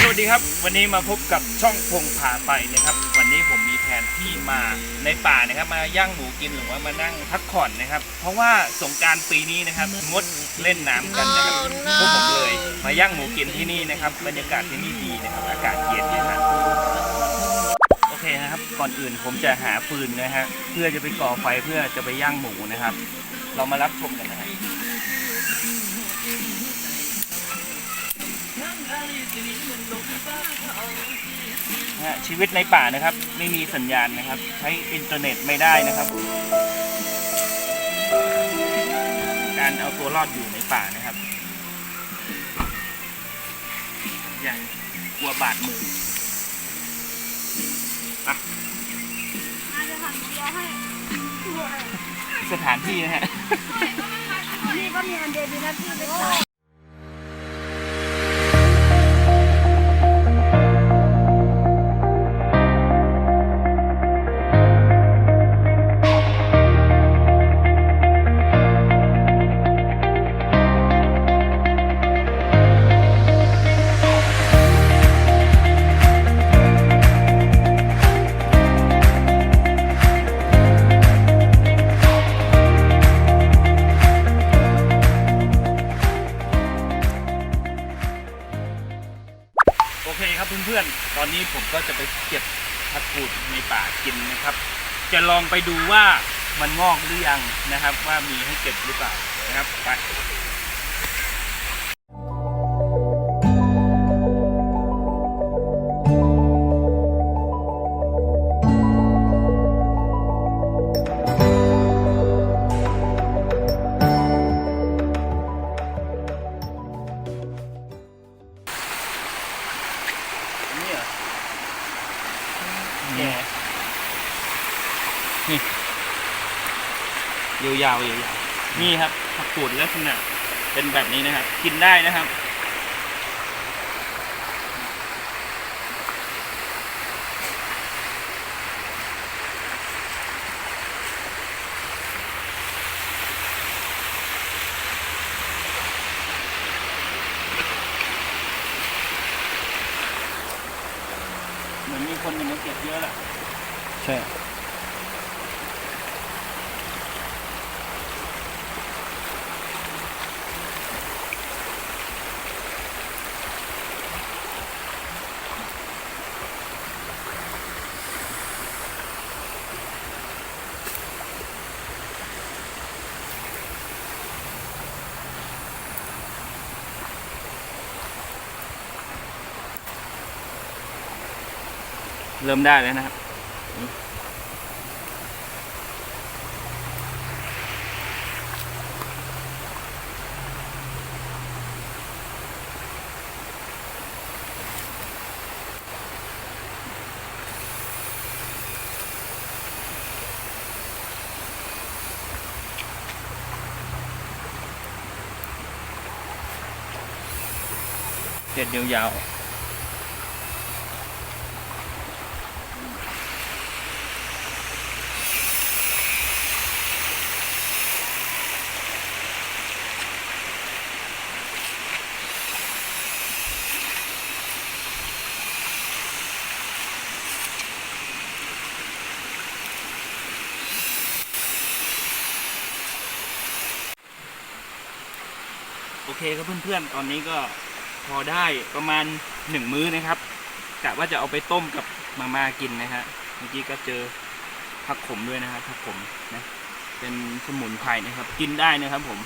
สวัสดีครับ วันนี้มาพบกับช่องพงพาไปนะครับ วันนี้ผมมีแผนที่มาในป่านะครับ มาย่างหมูกินหรือว่ามานั่งพักผ่อนนะครับ เพราะว่าสงกรารปีนี้นะครับงดเล่นน้ำกันนะครับพวกผมเลยมาย่างหมูกินที่นี่นะครับบรรยากาศที่นี่ดีนะครับ อากาศเย็นนะครับโอเคนะครับ ก่อนอื่นผมจะหาฟืนนะฮะเพื่อจะไปก่อไฟเพื่อจะไปย่างหมูนะครับ เรามารับชมกันนะฮะ ฮะชีวิตในป่านะครับ ไม่มีสัญญาณนะครับ ใช้อินเทอร์เน็ตไม่ได้นะครับ การเอาตัวรอดอยู่ในป่านะครับ อย่างกลัวบาดมือสถานที่นะฮะ นี่ก็มีอันเดบิวนาที่ ตอนนี้ผมก็จะไปเก็บผักกูดในป่ากินนะครับ จะลองไปดูว่ามันงอกหรือยังนะครับ ว่ามีให้เก็บหรือเปล่านะครับไป ยาวๆยาวๆนี่ครับผักกูดลักษณะเป็นแบบนี้นะครับ กินได้นะครับเหมือนมีคนอยู่มาเก็บเยอะแหละใช่ เริ่มได้แล้วนะครับเด็ดยาวๆ เคครับเพื่อนๆ ตอนนี้ก็พอได้ประมาณหนึ่งมื้อนะครับกะว่าจะเอาไปต้มกับมาม่ากินนะฮะเมื่อกี้ก็เจอผักขมด้วยนะฮะผักขมนะเป็นสมุนไพรนะครับ กินได้นะครับผม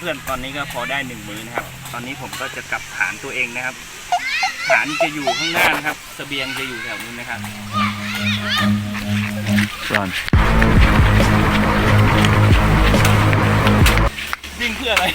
เพื่อนๆ ตอนนี้ก็พอได้หนึ่งมื้อนะครับ ตอนนี้ผมก็จะกลับฐานตัวเองนะครับ ฐานจะอยู่ข้างหน้านะครับสเสบียงจะอยู่แถวนี้นะครับรันวิ่งเพื่ออะไร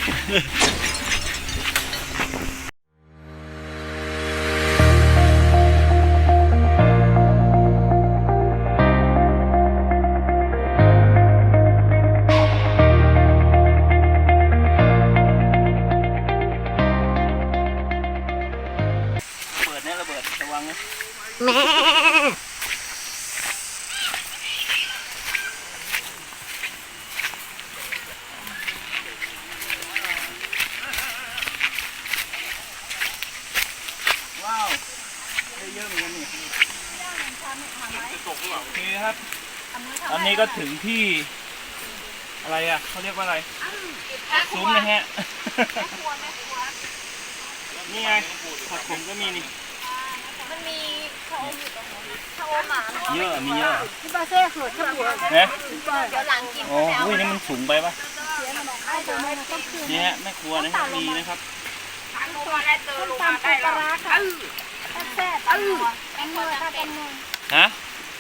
โอเคครับอันนี้ก็ถึงที่อะไรอะเขาเรียกว่าอะไรซุ้มนะฮะนี่ไงผักผมก็มีนี่มันมีชะอมอยู่ตรงนู้นชะอมหมาเยอะมีเยอะที่บ้านเซ่เขิดทั้งหัวนะเดี๋ยวหลังกินโอ้อุ้ยนี่มันสูงไปปะไอ้ตัวนี้ก็คือนี่ฮะแม่ครัวนะครับมีนะครับตัวแรกเจอลงมาได้แล้วแซ่บแซ่บแตงโมถ้าแตงโมฮะ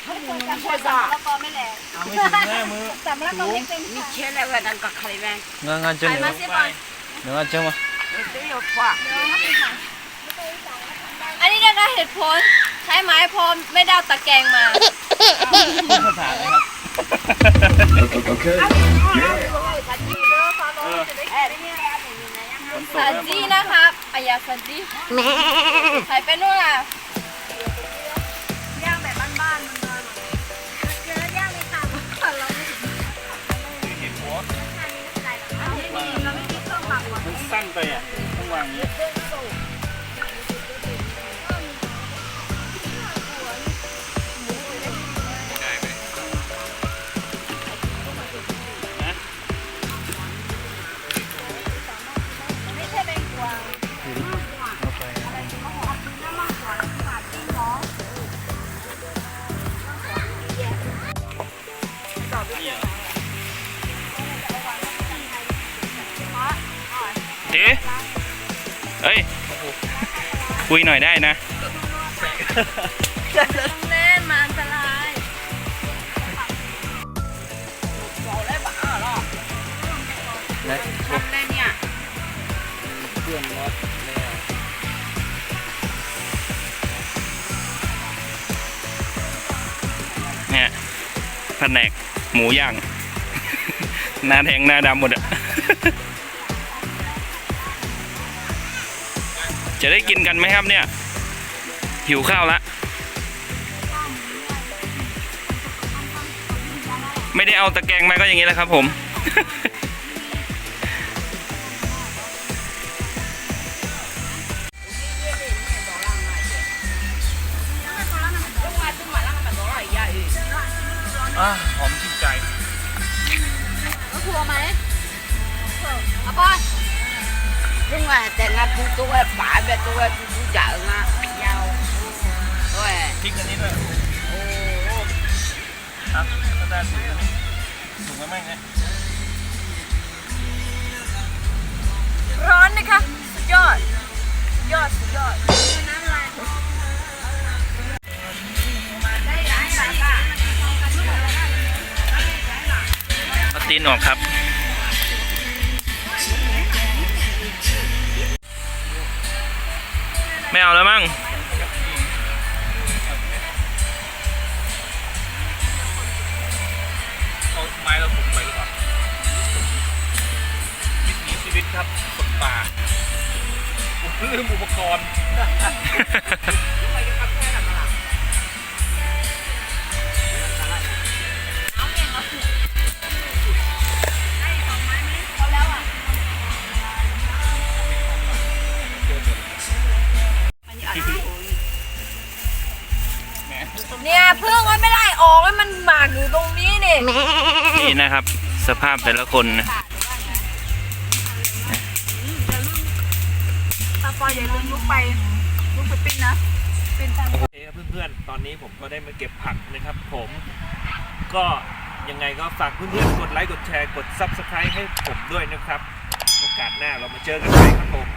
ไม่ควรจะช่วยสั่งแล้วก็ไม่แหลกเอาไม่ถึงแม่มือสำแล้วก็ไม่เป็นค่ะ nga nga dyan มา eh. สิบอย Nga dyan ma. อันนี้ได้เหตุผลใช้ไม้พอไม่ได้เอาตะแกรงมาพูดภาษาอะไรครับเออฝนตกสันแล้วจีนะครับอายาสันจีใครเป็นนู่นอะ สั้นไปอะต้องวางอย่างนี้ คุยหน่อยได้นะแน่นมาอันตรายบอกเพื่อนวัดเนี่ยเนี่ยแผนกหมูย่าง หน้าแทงหน้าดำหมดอะ จะได้กินกันไหมครับเนี่ย หิวข้าวละไม่ได้เอาตะแกรงมาก็อย่างนี้แหละครับผม อ่าหอมชื่นใจก็ทัวไหมเอาป้ อน đúng rồi tại nga tu tu ấy bả về tu ấy tu tu chợ nga nhau rồi พริกอันนี้ด้วย โอ้โหครับก็ได้ถึงแล้วนี่ถูกไหมแม่งเนี่ยร้อนนะคะสุดยอดสุดยอดสุดยอดน้ำลายเอาตีนออกครับ ไม่เอาแล้วมั้งเอาไม้เราถุงไปก่อนวิถีชีวิตครับคนป่าลืมอุปกรณ์ นี้นี่นี่นะครับ สภาพแต่ละคนนะตาปอยอย่าลืมลุกไปลุกไปปิ้นนะปิ้นตามโอเคครับเพื่อนๆ ตอนนี้ผมก็ได้มาเก็บผักนะครับ ผมก็ยังไงก็ฝากเพื่อนๆ กดไลค์ กดแชร์ กด Subscribe ให้ผมด้วยนะครับ โอกาสหน้าเรามาเจอกันใหม่ครับผม